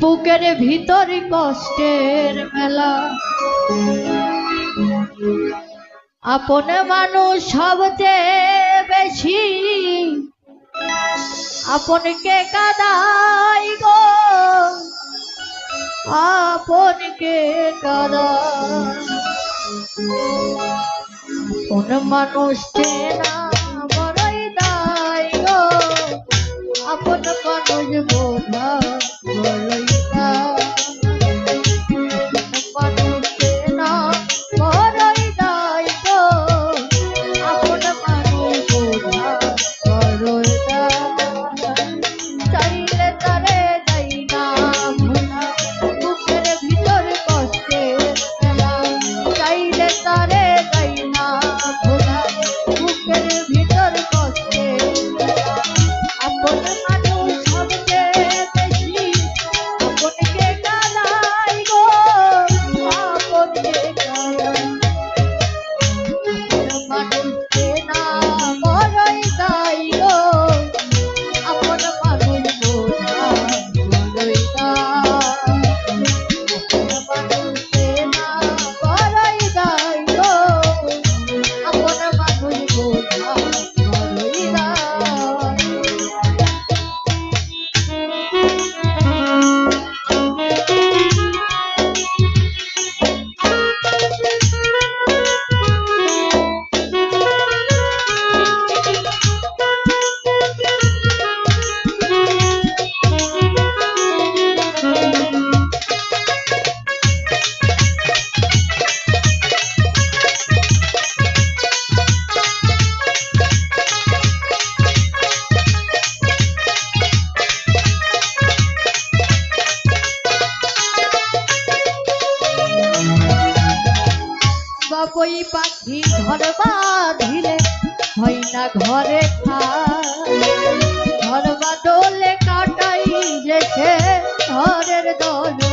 বুকের ভিতর কষ্টের মেলা। আপন মানুষ সবচেয়ে বেশি। আপনকে কাদাই গো। আপনকে কোন মানুষ চেনা না ঘরে খায় ঘর বাদলে কাটাই রেখে ঘরের ঘর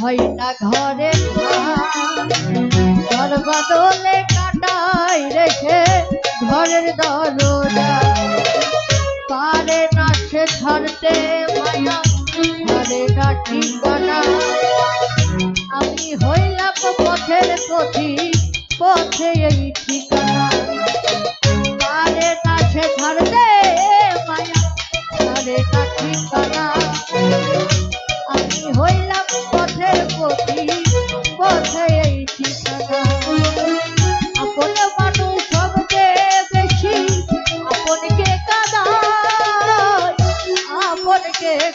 হয় না ঘরে ঘর বদলে ঘরের দরজা। পারে না সে ছাড়তে মায়া, পারে না ঠিকানা আমি হইলাম পথের পথি, পথে এই ঠিকানা। পারে না সে ছাড়তে মায়া, পারে না ঠিকানা আমি হইলাম পথের পথি, পথে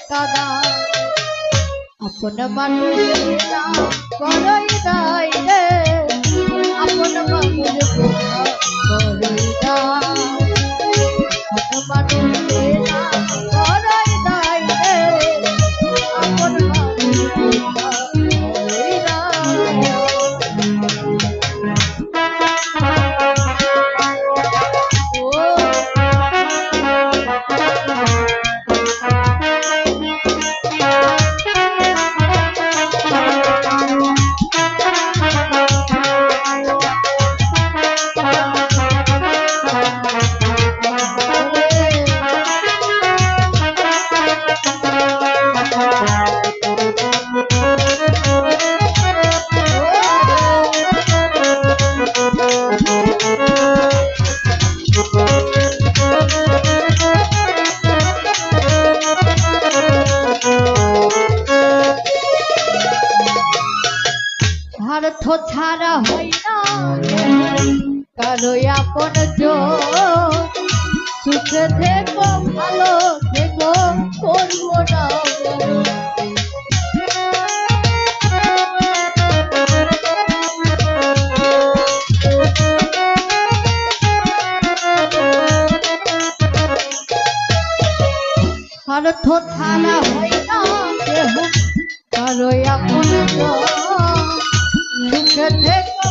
আপনকে আপন মানুষ করই দায় রে আপন মানুষ করই দায় স্বার্থ ছাড়া হয় না। আপন সুখে থেকো, ভালো থেকো, করব না স্বার্থ ছাড়া হয় না কারও আপন should take